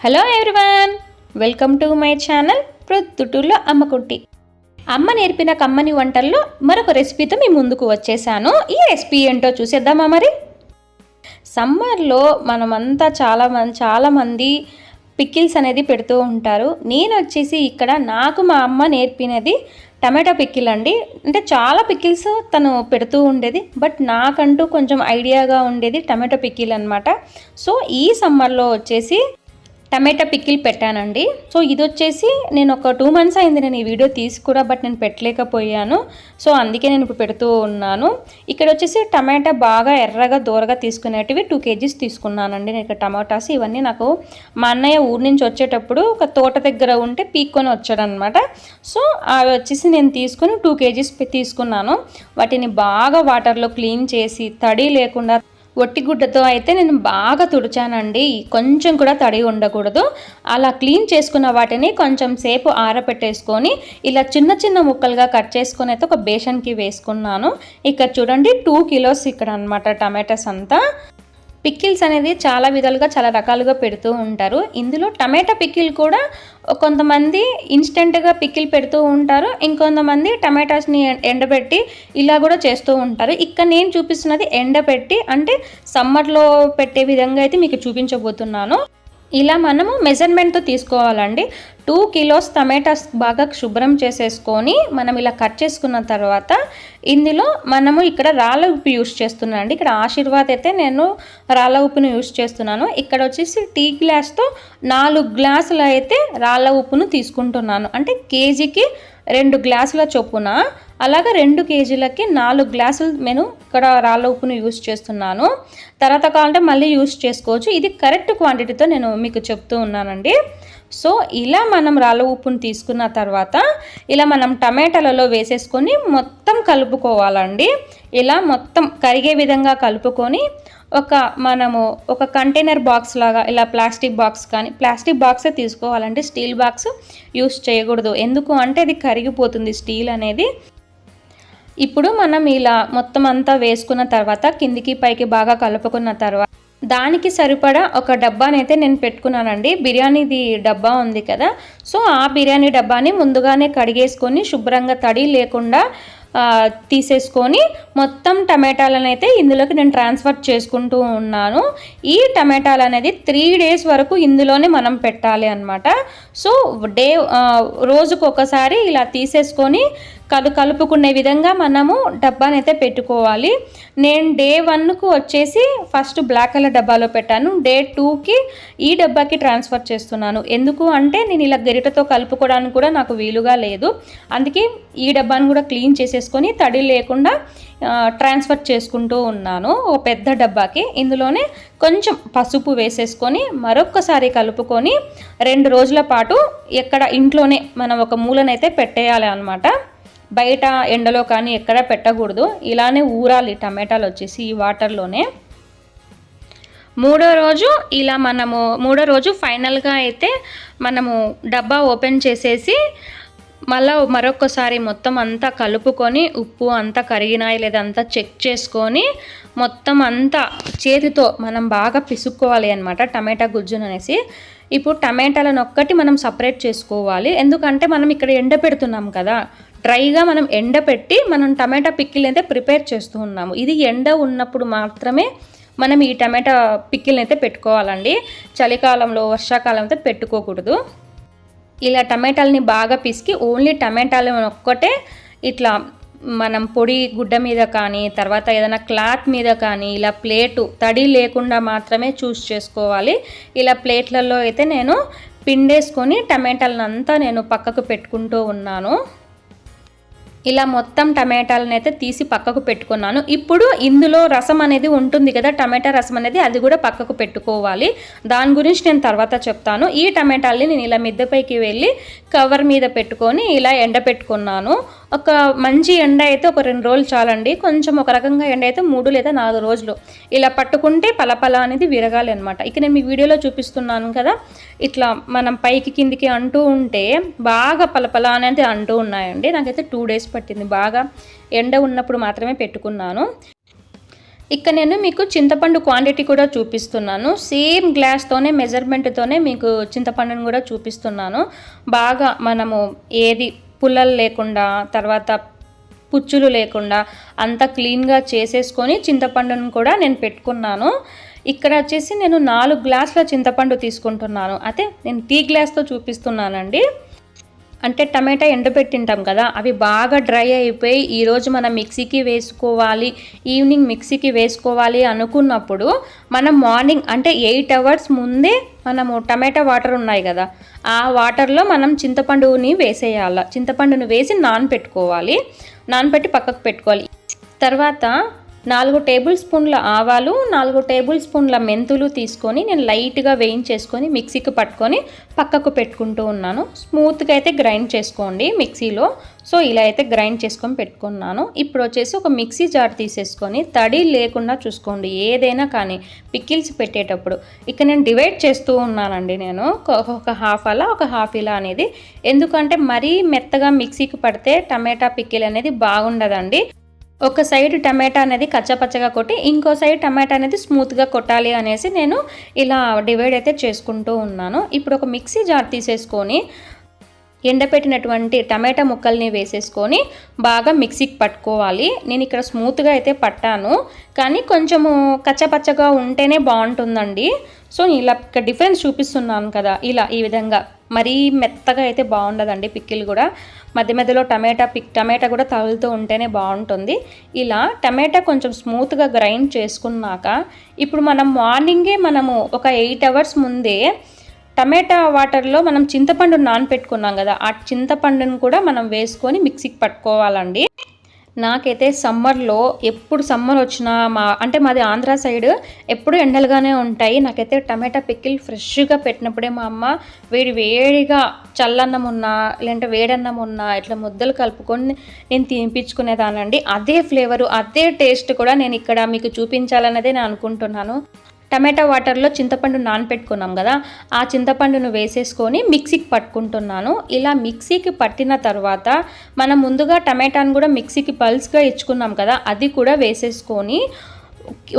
Hello everyone welcome to my channel ప్రొద్దుటూర్లో Ammakutti అమ్మ నేర్పిన కమ్మని వంటల్లో మరొక రెసిపీతో మీ ముందుకు వచ్చేసాను. ఈ రెసిపీ ఏంటో చూసేద్దామా మరి? సమ్మర్లో మనమంతా చాలా మంది చాలామంది పిక్కిల్స్ అనేది పెడుతూ ఉంటారు. నేను వచ్చేసి ఇక్కడ నాకు మా అమ్మ నేర్పినది టమాటా పిక్కిల్ అండి. అంటే చాలా పిక్కిల్స్ తను పెడుతూ ఉండేది. బట్ నాకంటూ కొంచెం ఐడియాగా ఉండేది టమాటో పిక్కిల్ అనమాట సో ఈ సమ్మర్లో వచ్చేసి టమాటా పిక్కిల్ పెట్టానండి. సో ఇది వచ్చేసి నేను ఒక టూ మంత్స్ అయింది నేను ఈ వీడియో తీసి కూడా బట్ నేను పెట్టలేకపోయాను. సో అందుకే నేను ఇప్పుడు పెడుతూ ఉన్నాను. ఇక్కడ వచ్చేసి టమాటా బాగా ఎర్రగా దూరగా తీసుకునేటివి టూ కేజీస్ తీసుకున్నానండి. నేను ఇక్కడ టమాటాస్ ఇవన్నీ నాకు మా అన్నయ్య ఊరి నుంచి వచ్చేటప్పుడు ఒక తోట దగ్గర ఉంటే పీక్కొని వచ్చాడనమాట. సో అవి వచ్చేసి నేను తీసుకుని టూ కేజీస్ తీసుకున్నాను. వాటిని బాగా వాటర్లో క్లీన్ చేసి తడి లేకుండా ఒట్టి గుడ్డతో అయితే నేను బాగా తుడిచానండి. కొంచెం కూడా తడి ఉండకూడదు. అలా క్లీన్ చేసుకున్న వాటిని కొంచెం సేపు ఆరపెట్టేసుకొని ఇలా చిన్న చిన్న ముక్కలుగా కట్ చేసుకొని అయితే ఒక బేషన్కి వేసుకున్నాను. ఇక్కడ చూడండి టూ కిలోస్ ఇక్కడ అనమాట టమాటాస్ అంతా. పిక్కిల్స్ అనేది చాలా విధాలుగా చాలా రకాలుగా పెడుతూ ఉంటారు. ఇందులో టమాటా పిక్కిల్ కూడా కొంతమంది ఇన్స్టెంట్గా పిక్కిల్ పెడుతూ ఉంటారు. ఇంకొంతమంది టమాటాస్ని ఎండబెట్టి ఇలా కూడా చేస్తూ ఉంటారు. ఇక్కడ నేను చూపిస్తున్నది ఎండబెట్టి అంటే సమ్మర్లో పెట్టే విధంగా అయితే మీకు చూపించబోతున్నాను. ఇలా మనము మెజర్మెంట్తో తీసుకోవాలండి. టూ కిలోస్ టమాటాస్ బాగా శుభ్రం చేసేసుకొని మనం ఇలా కట్ చేసుకున్న తర్వాత ఇందులో మనము ఇక్కడ రాళ్ళ ఉప్పు యూస్ చేస్తున్నాను అండి ఇక్కడ ఆశీర్వాద్ అయితే నేను రాళ్ళ ఉప్పును యూస్ చేస్తున్నాను. ఇక్కడ వచ్చేసి టీ గ్లాస్తో నాలుగు గ్లాసులు అయితే రాళ్ళ ఉప్పును తీసుకుంటున్నాను. అంటే కేజీకి రెండు గ్లాసుల చొప్పున అలాగే రెండు కేజీలకి నాలుగు గ్లాసులు నేను ఇక్కడ రాళ్ళ ఉప్పును యూస్ చేస్తున్నాను. తర్వాత కావాలంటే మళ్ళీ యూస్ చేసుకోవచ్చు. ఇది కరెక్ట్ క్వాంటిటీతో నేను మీకు చెప్తూ ఉన్నానండి. సో ఇలా మనం రాళ్ళ ఉప్పును తీసుకున్న తర్వాత ఇలా మనం టమాటాలలో వేసేసుకొని మొత్తం కలుపుకోవాలండి. ఇలా మొత్తం కరిగే విధంగా కలుపుకొని ఒక మనము ఒక కంటైనర్ బాక్స్ లాగా ఇలా ప్లాస్టిక్ బాక్స్ కానీ ప్లాస్టిక్ బాక్సే తీసుకోవాలంటే స్టీల్ బాక్స్ యూస్ చేయకూడదు. ఎందుకు అంటే అది కరిగిపోతుంది స్టీల్ అనేది. ఇప్పుడు మనం ఇలా మొత్తం అంతా వేసుకున్న తర్వాత కిందికి పైకి బాగా కలుపుకున్న తర్వాత దానికి సరిపడా ఒక డబ్బానైతే నేను పెట్టుకున్నానండి. బిర్యానీది డబ్బా ఉంది కదా. సో ఆ బిర్యానీ డబ్బాని ముందుగానే కడిగేసుకొని శుభ్రంగా తడి లేకుండా తీసేసుకొని మొత్తం టమాటాలను అయితే ఇందులోకి నేను ట్రాన్స్ఫర్ చేసుకుంటూ ఉన్నాను. ఈ టమాటాలు అనేది త్రీ డేస్ వరకు ఇందులోనే మనం పెట్టాలి అనమాట సో డే రోజుకు ఒకసారి ఇలా తీసేసుకొని కలు కలుపుకునే విధంగా మనము డబ్బానైతే పెట్టుకోవాలి. నేను డే వన్కు వచ్చేసి ఫస్ట్ బ్లాక్ కలర్ డబ్బాలో పెట్టాను. డే టూకి ఈ డబ్బాకి ట్రాన్స్ఫర్ చేస్తున్నాను. ఎందుకు అంటే నేను ఇలా గరిటతో కలుపుకోవడానికి కూడా నాకు వీలుగా లేదు. అందుకే ఈ డబ్బాను కూడా క్లీన్ చేసేసుకొని తడి లేకుండా ట్రాన్స్ఫర్ చేసుకుంటూ ఉన్నాను ఒక పెద్ద డబ్బాకి. ఇందులోనే కొంచెం పసుపు వేసేసుకొని మరొక్కసారి కలుపుకొని రెండు రోజుల పాటు ఎక్కడ ఇంట్లోనే మనం ఒక మూలనైతే పెట్టేయాలి అనమాట బయట ఎండలో కానీ ఎక్కడ పెట్టకూడదు. ఇలానే ఊరాలి టమాటాలు వచ్చేసి ఈ వాటర్లోనే. మూడో రోజు ఇలా మనము మూడో రోజు ఫైనల్గా అయితే మనము డబ్బా ఓపెన్ చేసేసి మళ్ళీ మరొకసారి మొత్తం అంతా కలుపుకొని ఉప్పు అంతా కరిగినాయి లేదంతా చెక్ చేసుకొని మొత్తం అంతా చేతితో మనం బాగా పిసుక్కోవాలి అనమాట టమాటా గుజ్జును అనేసి. ఇప్పుడు టమాటాలను ఒక్కటి మనం సపరేట్ చేసుకోవాలి. ఎందుకంటే మనం ఇక్కడ ఎండ పెడుతున్నాం కదా. డ్రైగా మనం ఎండ పెట్టి మనం టమాటా పిక్కిల్ అయితే ప్రిపేర్ చేస్తూ ఉన్నాము. ఇది ఎండ ఉన్నప్పుడు మాత్రమే మనం ఈ టమాటా పిక్కిల్ని అయితే పెట్టుకోవాలండి. చలికాలంలో వర్షాకాలం అయితే పెట్టుకోకూడదు. ఇలా టమాటాలని బాగా పిసికి ఓన్లీ టమాటాలు ఒక్కటే ఇట్లా మనం పొడి గుడ్డ మీద కానీ తర్వాత ఏదైనా క్లాత్ మీద కానీ ఇలా ప్లేటు తడి లేకుండా మాత్రమే చూస్ చేసుకోవాలి. ఇలా ప్లేట్లలో అయితే నేను పిండేసుకొని టమాటాలను అంతా నేను పక్కకు పెట్టుకుంటూ ఉన్నాను. ఇలా మొత్తం టమాటాలను అయితే తీసి పక్కకు పెట్టుకున్నాను. ఇప్పుడు ఇందులో రసం అనేది ఉంటుంది కదా టమాటా రసం అనేది అది కూడా పక్కకు పెట్టుకోవాలి. దాని గురించి నేను తర్వాత చెప్తాను. ఈ టమాటాలని నేను ఇలా మిద్దెపైకి వెళ్ళి కవర్ మీద పెట్టుకొని ఇలా ఎండ పెట్టుకున్నాను ఒక మంచి ఎండ అయితే ఒక రెండు రోజులు చాలండి. కొంచెం ఒక రకంగా ఎండ అయితే మూడు లేదా నాలుగు రోజులు. ఇలా పట్టుకుంటే పలపల అనేది విరగాలి అనమాట ఇక నేను మీ వీడియోలో చూపిస్తున్నాను కదా. ఇట్లా మనం పైకి కిందికి అంటూ ఉంటే బాగా పలపల అనేది అంటూ ఉన్నాయండి. నాకైతే టూ డేస్ పట్టింది. బాగా ఎండ ఉన్నప్పుడు మాత్రమే పెట్టుకున్నాను. ఇక్కడ నేను మీకు చింతపండు క్వాంటిటీ కూడా చూపిస్తున్నాను. సేమ్ గ్లాస్తోనే మెజర్మెంట్తోనే మీకు చింతపండును కూడా చూపిస్తున్నాను. బాగా మనము ఏది పుల్లలు లేకుండా తర్వాత పుచ్చులు లేకుండా అంత క్లీన్గా చేసేసుకొని చింతపండును కూడా నేను పెట్టుకున్నాను. ఇక్కడ వచ్చేసి నేను నాలుగు గ్లాసుల చింతపండు తీసుకుంటున్నాను. అయితే నేను టీ గ్లాస్తో చూపిస్తున్నానండి. అంటే టమాటా ఎండబెట్టింటాం కదా అవి బాగా డ్రై అయిపోయి ఈరోజు మనం మిక్సీకి వేసుకోవాలి ఈవినింగ్ మిక్సీకి వేసుకోవాలి అనుకున్నప్పుడు మనం మార్నింగ్ అంటే ఎయిట్ అవర్స్ ముందే మనము టమాటా వాటర్ ఉన్నాయి కదా ఆ వాటర్లో మనం చింతపండుని వేసేయాలి చింతపండుని వేసి నానపెట్టుకోవాలి నానపెట్టి పక్కకు పెట్టుకోవాలి. తర్వాత నాలుగు టేబుల్ స్పూన్ల ఆవాలు నాలుగు టేబుల్ స్పూన్ల మెంతులు తీసుకొని నేను లైట్గా వేయించేసుకొని మిక్సీకి పట్టుకొని పక్కకు పెట్టుకుంటూ ఉన్నాను. స్మూత్గా అయితే గ్రైండ్ చేసుకోండి మిక్సీలో. సో ఇలా అయితే గ్రైండ్ చేసుకొని పెట్టుకున్నాను. ఇప్పుడు వచ్చేసి ఒక మిక్సీ జార్ తీసేసుకొని తడి లేకుండా చూసుకోండి ఏదైనా కానీ పిక్కిల్స్ పెట్టేటప్పుడు. ఇక నేను డివైడ్ చేస్తూ ఉన్నానండి నేను. ఒక హాఫ్ అలా ఒక హాఫ్ ఇలా అనేది. ఎందుకంటే మరీ మెత్తగా మిక్సీకి పడితే టమాటా పిక్కిల్ అనేది బాగుండదండి. ఒక సైడ్ టమాటా అనేది కచ్చపచ్చగా కొట్టి ఇంకో సైడ్ టమాటా అనేది స్మూత్గా కొట్టాలి అనేసి నేను ఇలా డివైడ్ అయితే చేసుకుంటూ ఉన్నాను. ఇప్పుడు ఒక మిక్సీ జార్ తీసేసుకొని ఎండపెట్టినటువంటి టమాటా ముక్కల్ని వేసేసుకొని బాగా మిక్సీకి పట్టుకోవాలి. నేను ఇక్కడ స్మూత్గా అయితే పట్టాను కానీ కొంచెము కచ్చపచ్చగా ఉంటేనే బాగుంటుందండి. సో ఇలా ఇక్కడ డిఫరెన్స్ చూపిస్తున్నాను కదా ఇలా ఈ విధంగా. మరీ మెత్తగా అయితే బాగుండదండి పిక్కిలు కూడా. మధ్య మధ్యలో టమాటా పిక్ టమాటా కూడా తగులుతూ ఉంటేనే బాగుంటుంది. ఇలా టమాటా కొంచెం స్మూత్గా గ్రైండ్ చేసుకున్నాక ఇప్పుడు మనం మార్నింగే మనము ఒక ఎయిట్ అవర్స్ ముందే టమాటా వాటర్లో మనం చింతపండు నానపెట్టుకున్నాం కదా ఆ చింతపండును కూడా మనం వేసుకొని మిక్సీకి పట్టుకోవాలండి. నాకైతే సమ్మర్లో ఎప్పుడు సమ్మర్ వచ్చినా మా అంటే మాది ఆంధ్ర సైడ్ ఎప్పుడు ఎండలుగానే ఉంటాయి. నాకైతే టమాటా పిక్కిల్ ఫ్రెష్గా పెట్టినప్పుడే మా అమ్మ వేడి వేడిగా చల్లన్నం ఉన్నా లేదంటే వేడన్నం ఉన్నా ఇట్లా ముద్దలు కలుపుకొని నేను తినిపించుకునేదానండి అదే ఫ్లేవరు అదే టేస్ట్ కూడా నేను ఇక్కడ మీకు చూపించాలన్నదే నేను అనుకుంటున్నాను. టమాటా వాటర్లో చింతపండు నానపెట్టుకున్నాం కదా ఆ చింతపండును వేసేసుకొని మిక్సీకి పట్టుకుంటున్నాను. ఇలా మిక్సీకి పట్టిన తర్వాత మనం ముందుగా టమాటాను కూడా మిక్సీకి పల్స్గా ఇచ్చుకున్నాం కదా అది కూడా వేసేసుకొని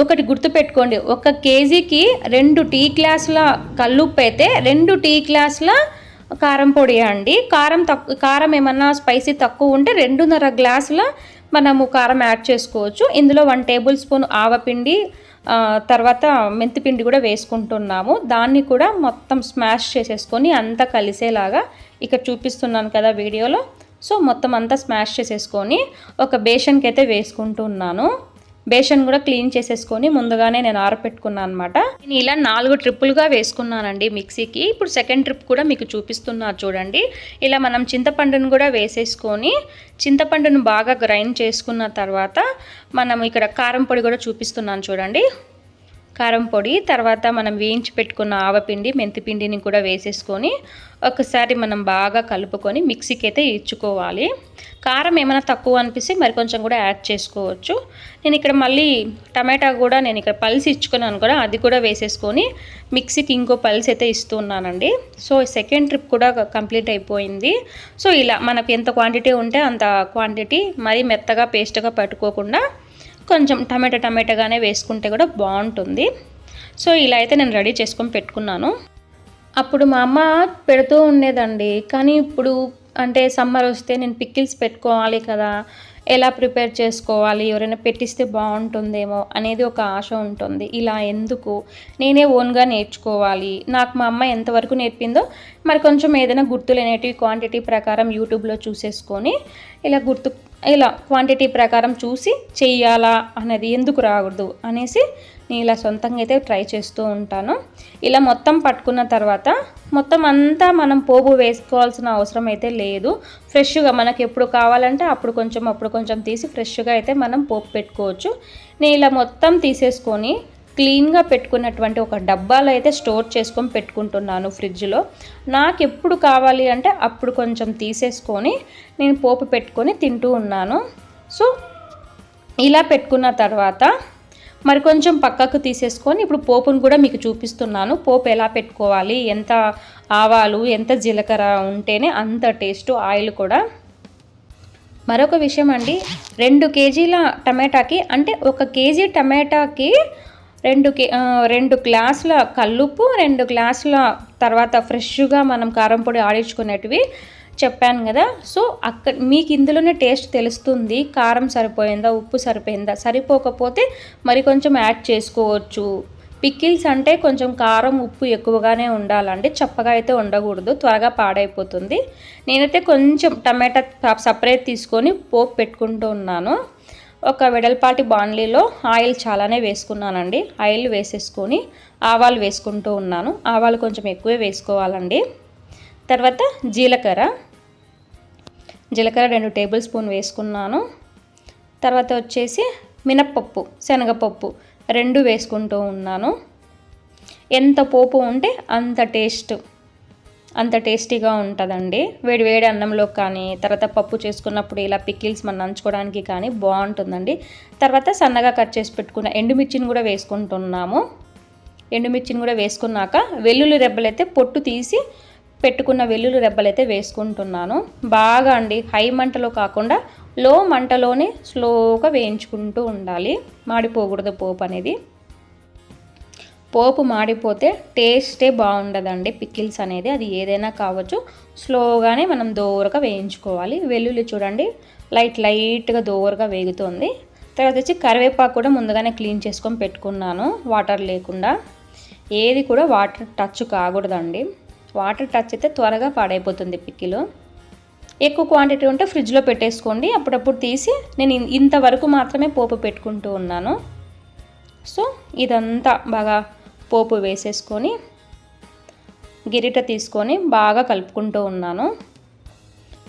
ఒకటి గుర్తుపెట్టుకోండి. ఒక కేజీకి రెండు టీ గ్లాసుల కల్లుప్పు అయితే రెండు టీ గ్లాసుల కారం పొడి అండి. కారం తక్కువ కారం ఏమన్నా స్పైసీ తక్కువ ఉంటే రెండున్నర గ్లాసుల మనము కారం యాడ్ చేసుకోవచ్చు. ఇందులో వన్ టేబుల్ స్పూన్ ఆవపిండి తర్వాత మెంతిపిండి కూడా వేసుకుంటున్నాము. దాన్ని కూడా మొత్తం స్మాష్ చేసేసుకొని అంతా కలిసేలాగా ఇక్కడ చూపిస్తున్నాను కదా వీడియోలో. సో మొత్తం అంతా స్మాష్ చేసేసుకొని ఒక బేషన్కి అయితే వేసుకుంటున్నాను. బేషన్ కూడా క్లీన్ చేసేసుకొని ముందుగానే నేను ఆరపెట్టుకున్నాను అనమాట నేను ఇలా నాలుగు ట్రిప్పులుగా వేసుకున్నానండి మిక్సీకి. ఇప్పుడు సెకండ్ ట్రిప్ కూడా మీకు చూపిస్తున్నారు చూడండి. ఇలా మనం చింతపండును కూడా వేసేసుకొని చింతపండును బాగా గ్రైండ్ చేసుకున్న తర్వాత మనం ఇక్కడ కారం పొడి కూడా చూపిస్తున్నాను చూడండి. కారం పొడి తర్వాత మనం వేయించి పెట్టుకున్న ఆవపిండి మెంతిపిండిని కూడా వేసేసుకొని ఒకసారి మనం బాగా కలుపుకొని మిక్సీకి అయితే ఇచ్చుకోవాలి. కారం ఏమైనా తక్కువ అనిపిస్తే మరి కొంచెం కూడా యాడ్ చేసుకోవచ్చు. నేను ఇక్కడ మళ్ళీ టమాటా కూడా నేను ఇక్కడ పల్స్ ఇచ్చుకున్నాను కూడా అది కూడా వేసేసుకొని మిక్సీకి ఇంకో పల్స్ అయితే ఇస్తున్నానండి. సో సెకండ్ ట్రిప్ కూడా కంప్లీట్ అయిపోయింది. సో ఇలా మనకు ఎంత క్వాంటిటీ ఉంటే అంత క్వాంటిటీ మరీ మెత్తగా పేస్ట్గా పట్టుకోకుండా కొంచెం టమాటా టమాటాగానే వేసుకుంటే కూడా బాగుంటుంది. సో ఇలా అయితే నేను రెడీ చేసుకొని పెట్టుకున్నాను. అప్పుడు మా అమ్మ పెడుతూ ఉండేదండి. కానీ ఇప్పుడు అంటే సమ్మర్ వస్తే నేను పిక్కిల్స్ పెట్టుకోవాలి కదా. ఎలా ప్రిపేర్ చేసుకోవాలి? ఎవరైనా పెట్టిస్తే బాగుంటుందేమో అనేది ఒక ఆశ ఉంటుంది. ఇలా ఎందుకు? నేనే ఓన్గా నేర్చుకోవాలి. నాకు మా అమ్మ ఎంతవరకు నేర్పిందో మరి కొంచెం ఏదైనా గుర్తులు అనేటివి క్వాంటిటీ ప్రకారం యూట్యూబ్లో చూసేసుకొని ఇలా గుర్తు ఇలా క్వాంటిటీ ప్రకారం చూసి చెయ్యాలా అనేది ఎందుకు రాకూడదు అనేసి నేను ఇలా సొంతంగా అయితే ట్రై చేస్తూ ఉంటాను. ఇలా మొత్తం పట్టుకున్న తర్వాత మొత్తం అంతా మనం పోపు వేసుకోవాల్సిన అవసరం అయితే లేదు. ఫ్రెష్గా మనకి ఎప్పుడు కావాలంటే అప్పుడు కొంచెం అప్పుడు కొంచెం తీసి ఫ్రెష్గా అయితే మనం పోపు పెట్టుకోవచ్చు. నేను ఇలా మొత్తం తీసేసుకొని క్లీన్గా పెట్టుకున్నటువంటి ఒక డబ్బాలో అయితే స్టోర్ చేసుకొని పెట్టుకుంటున్నాను ఫ్రిడ్జ్లో. నాకు ఎప్పుడు కావాలి అంటే అప్పుడు కొంచెం తీసేసుకొని నేను పోపు పెట్టుకొని తింటూ ఉన్నాను. సో ఇలా పెట్టుకున్న తర్వాత మరి కొంచెం పక్కకు తీసేసుకొని ఇప్పుడు పోపును కూడా మీకు చూపిస్తున్నాను. పోపు ఎలా పెట్టుకోవాలి ఎంత ఆవాలు ఎంత జీలకర్ర ఉంటేనే అంత టేస్ట్ ఆయిల్ కూడా. మరొక విషయం అండి రెండు కేజీల టమాటాకి అంటే ఒక కేజీ టమాటాకి రెండు రెండు గ్లాసుల కల్లుప్పు రెండు గ్లాసుల తర్వాత ఫ్రెష్గా మనం కారం పొడి ఆడించుకునేటివి చెప్పాను కదా. సో అక్కడ మీకు ఇందులోనే టేస్ట్ తెలుస్తుంది కారం సరిపోయిందా ఉప్పు సరిపోయిందా. సరిపోకపోతే మరి కొంచెం యాడ్ చేసుకోవచ్చు. పిక్కిల్స్ అంటే కొంచెం కారం ఉప్పు ఎక్కువగానే ఉండాలండి. చప్పగా అయితే ఉండకూడదు త్వరగా పాడైపోతుంది. నేనైతే కొంచెం టమాటా సపరేట్ తీసుకొని పోపు పెట్టుకుంటూ ఉన్నాను. ఒక వెడల్పాటి బాండ్లీలో ఆయిల్ చాలానే వేసుకున్నానండి. ఆయిల్ వేసేసుకొని ఆవాలు వేసుకుంటూ ఉన్నాను. ఆవాలు కొంచెం ఎక్కువే వేసుకోవాలండి. తర్వాత జీలకర్ర. జీలకర్ర రెండు టేబుల్ స్పూన్ వేసుకున్నాను. తర్వాత వచ్చేసి మినప్పప్పు శనగపప్పు రెండు వేసుకుంటూ ఉన్నాను. ఎంత పోపు ఉంటే అంత టేస్ట్ అంత టేస్టీగా ఉంటుందండి. వేడి వేడి అన్నంలో కానీ తర్వాత పప్పు చేసుకున్నప్పుడు ఇలా పిక్కిల్స్ మనం నంచుకోవడానికి కానీ బాగుంటుందండి. తర్వాత సన్నగా కట్ చేసి పెట్టుకున్న ఎండుమిర్చిని కూడా వేసుకుంటున్నాము. ఎండుమిర్చిని కూడా వేసుకున్నాక వెల్లుల్లి రెబ్బలైతే పొట్టు తీసి పెట్టుకున్న వెల్లుల్లి రెబ్బలైతే వేసుకుంటున్నాను. బాగా అండి హై మంటలో కాకుండా లో మంటలోనే స్లోగా వేయించుకుంటూ ఉండాలి. మాడిపోకూడదు పోపు అనేది. పోపు మాడిపోతే టేస్టే బాగుండదండి పిక్కిల్స్ అనేది. అది ఏదైనా కావచ్చు. స్లోగానే మనం దోరగా వేయించుకోవాలి. వెల్లుల్లి చూడండి లైట్ లైట్గా దోరగా వేగుతుంది. తర్వాత వచ్చి కరివేపాకు కూడా ముందుగానే క్లీన్ చేసుకొని పెట్టుకున్నాను వాటర్ లేకుండా. ఏది కూడా వాటర్ టచ్ కాకూడదండి. వాటర్ టచ్ అయితే త్వరగా పాడైపోతుంది పిక్కిలు ఎక్కువ క్వాంటిటీ ఉంటే ఫ్రిడ్జ్లో పెట్టేసుకోండి. అప్పుడప్పుడు తీసి నేను ఇంతవరకు మాత్రమే పోపు పెట్టుకుంటూ ఉన్నాను. సో ఇదంతా బాగా పోపు వేసేసుకొని గిరిట తీసుకొని బాగా కలుపుకుంటూ ఉన్నాను.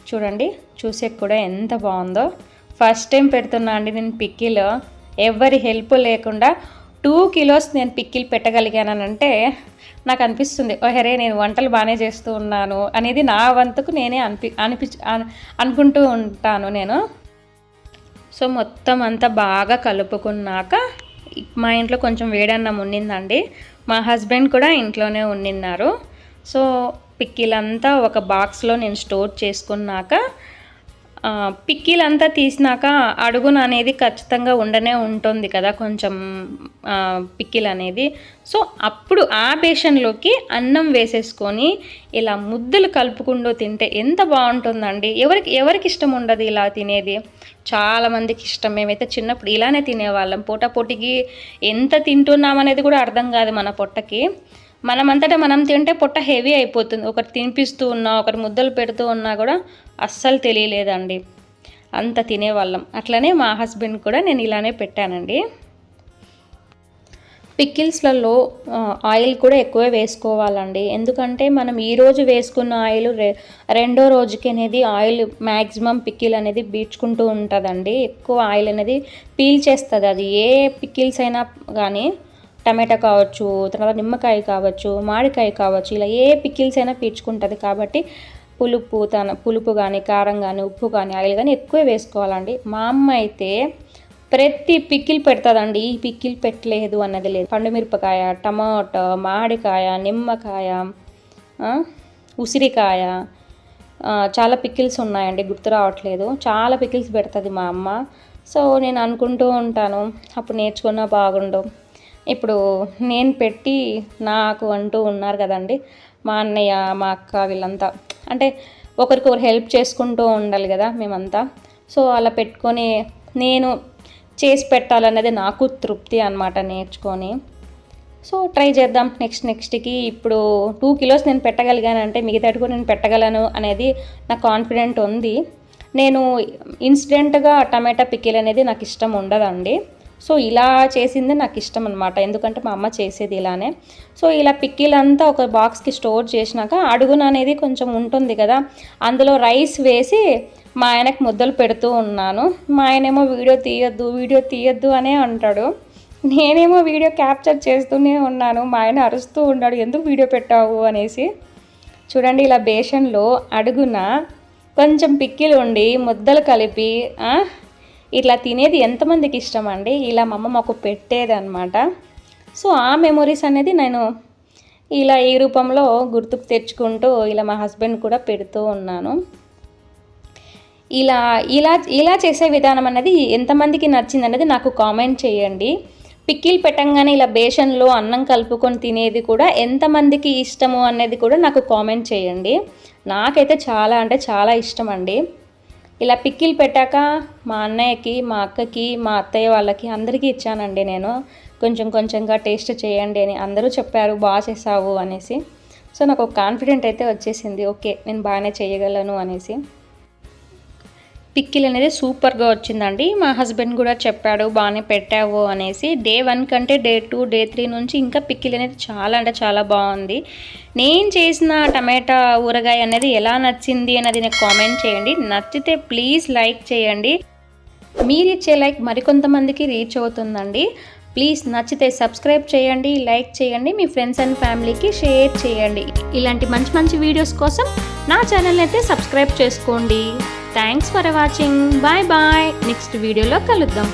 చూడండి చూసే కూడా ఎంత బాగుందో. ఫస్ట్ టైం పెడుతున్నా అండి నేను పిక్కిలో. ఎవరి హెల్ప్ లేకుండా టూ కిలోస్ నేను పిక్కిలు పెట్టగలిగానంటే నాకు అనిపిస్తుంది ఓహరే నేను వంటలు బాగానే చేస్తూ ఉన్నాను అనేది నా వంతుకు నేనే అనిపి అనిపి అనుకుంటూ ఉంటాను నేను. సో మొత్తం అంతా బాగా కలుపుకున్నాక మా ఇంట్లో కొంచెం వేడన్నం ఉండిందండి మా హస్బెండ్ కూడా ఇంట్లోనే ఉండిన్నారు సో పిక్కిలంతా ఒక బాక్స్లో నేను స్టోర్ చేసుకున్నాక పిక్కీలంతా తీసినాక అడుగున అనేది ఖచ్చితంగా ఉండనే ఉంటుంది కదా కొంచెం పిక్కిల్ అనేది సో అప్పుడు ఆ బేషన్లోకి అన్నం వేసేసుకొని ఇలా ముద్దలు కలుపుకుంటూ తింటే ఎంత బాగుంటుందండి. ఎవరికి ఎవరికి ఇష్టం ఉండదు ఇలా తినేది? చాలామందికి ఇష్టం. మేమైతే చిన్నప్పుడు ఇలానే తినేవాళ్ళం. పూట పొట్టికి ఎంత తింటున్నామనేది కూడా అర్థం కాదు మన పొట్టకి. మనమంతటా మనం తింటే పొట్ట హెవీ అయిపోతుంది. ఒకటి తినిపిస్తూ ఉన్నా ఒకటి ముద్దలు పెడుతూ ఉన్నా కూడా అస్సలు తెలియలేదండి. అంత తినేవాళ్ళం. అట్లనే మా హస్బెండ్ కూడా నేను ఇలానే పెట్టానండి. పిక్కిల్స్లలో ఆయిల్ కూడా ఎక్కువే వేసుకోవాలండి. ఎందుకంటే మనం ఈరోజు వేసుకున్న ఆయిల్ రె రెండో రోజుకి అనేది ఆయిల్ మ్యాక్సిమం పిక్కిల్ అనేది బీడ్చుకుంటూ ఉంటుందండి. ఎక్కువ ఆయిల్ అనేది పీల్ చేస్తుంది. అది ఏ పిక్కిల్స్ అయినా కానీ టమాటా కావచ్చు తర్వాత నిమ్మకాయ కావచ్చు మామిడికాయ కావచ్చు ఇలా ఏ పికిల్స్ అయినా పీల్చుకుంటుంది కాబట్టి పులుపు తన పులుపు కానీ కారం కానీ ఉప్పు కానీ ఆయిల్ కానీ ఎక్కువ వేసుకోవాలండి. మా అమ్మ అయితే ప్రతి పిక్కిల్ పెడతాదండి. ఈ పిక్కిల్ పెట్టలేదు అన్నది లేదు. పండుమిరపకాయ టమాటో మామిడికాయ నిమ్మకాయ ఉసిరికాయ చాలా పిక్కిల్స్ ఉన్నాయండి. గుర్తు రావట్లేదు. చాలా పిక్కిల్స్ పెడుతుంది మా అమ్మ. సో నేను అనుకుంటూ ఉంటాను. అప్పుడు నేర్చుకున్నా బాగుండు. ఇప్పుడు నేను పెట్టి నాకు అంటూ ఉన్నారు కదండి మా అన్నయ్య మా అక్క వీళ్ళంతా. అంటే ఒకరికొకరు హెల్ప్ చేసుకుంటూ ఉండాలి కదా మేమంతా. సో అలా పెట్టుకొని నేను చేసి పెట్టాలనేది నాకు తృప్తి అనమాట నేర్చుకొని. సో ట్రై చేద్దాం నెక్స్ట్ నెక్స్ట్కి. ఇప్పుడు టూ కిలోస్ నేను పెట్టగలిగానంటే మిగతాటి కూడా నేను పెట్టగలను అనేది నాకు కాన్ఫిడెంట్ ఉంది. నేను ఇన్స్టెంట్గా టమాటా పికిల్ అనేది నాకు ఇష్టం ఉండదండి. సో ఇలా చేసిందే నాకు ఇష్టం అనమాట ఎందుకంటే మా అమ్మ చేసేది ఇలానే. సో ఇలా పిక్కీలంతా ఒక బాక్స్కి స్టోర్ చేసినాక అడుగున అనేది కొంచెం ఉంటుంది కదా అందులో రైస్ వేసి మా ఆయనకు ముద్దలు పెడుతూ ఉన్నాను. మా ఆయనేమో వీడియో తీయొద్దు వీడియో తీయొద్దు అనే అంటాడు. నేనేమో వీడియో క్యాప్చర్ చేస్తూనే ఉన్నాను. మా ఆయన అరుస్తూ ఉన్నాడు ఎందుకు వీడియో పెట్టావు? అనేసి. చూడండి ఇలా బేషన్లో అడుగున కొంచెం పిక్కిలు ఉండి ముద్దలు కలిపి ఇట్లా తినేది ఎంతమందికి ఇష్టం అండి ఇలా మా అమ్మ మాకు పెట్టేది అనమాట సో ఆ మెమొరీస్ అనేది నేను ఇలా ఈ రూపంలో గుర్తుకు తెచ్చుకుంటూ ఇలా మా హస్బెండ్ కూడా పెడుతూ ఉన్నాను. ఇలా ఇలా ఇలా చేసే విధానం అనేది ఎంతమందికి నచ్చింది అనేది నాకు కామెంట్ చేయండి. పిక్కిల్ పెట్టంగానే ఇలా బేషన్లో అన్నం కలుపుకొని తినేది కూడా ఎంతమందికి ఇష్టము అనేది కూడా నాకు కామెంట్ చేయండి. నాకైతే చాలా అంటే చాలా ఇష్టం అండి ఇలా పిక్కిలు పెట్టాక మా అన్నయ్యకి మా అక్కకి మా అత్తయ్య వాళ్ళకి అందరికీ ఇచ్చానండి నేను. కొంచెం కొంచెంగా టేస్ట్ చేయండి అని అందరూ చెప్పారు బాగా చేసావు అనేసి. సో నాకు ఒక కాన్ఫిడెంట్ అయితే వచ్చేసింది ఓకే నేను బాగానే చేయగలను అనేసి. పిక్కిల్ అనేది సూపర్గా వచ్చిందండి. మా హస్బెండ్ కూడా చెప్పాడు బాగానే పెట్టావు అనేసి. డే వన్ కంటే డే టూ డే త్రీ నుంచి ఇంకా పిక్కిల్ అనేది చాలా అంటే చాలా బాగుంది. నేను చేసిన టమాటా ఊరగాయ అనేది ఎలా నచ్చింది అనేది నాకు కామెంట్ చేయండి. నచ్చితే ప్లీజ్ లైక్ చేయండి. మీరు ఇచ్చే లైక్ మరికొంతమందికి రీచ్ అవుతుందండి. ప్లీజ్ నచ్చితే సబ్స్క్రైబ్ చేయండి లైక్ చేయండి మీ ఫ్రెండ్స్ అండ్ ఫ్యామిలీకి షేర్ చేయండి. ఇలాంటి మంచి మంచి వీడియోస్ కోసం నా ఛానల్ అయితే సబ్స్క్రైబ్ చేసుకోండి. Thanks for watching bye bye next వీడియోలో కలుద్దాం.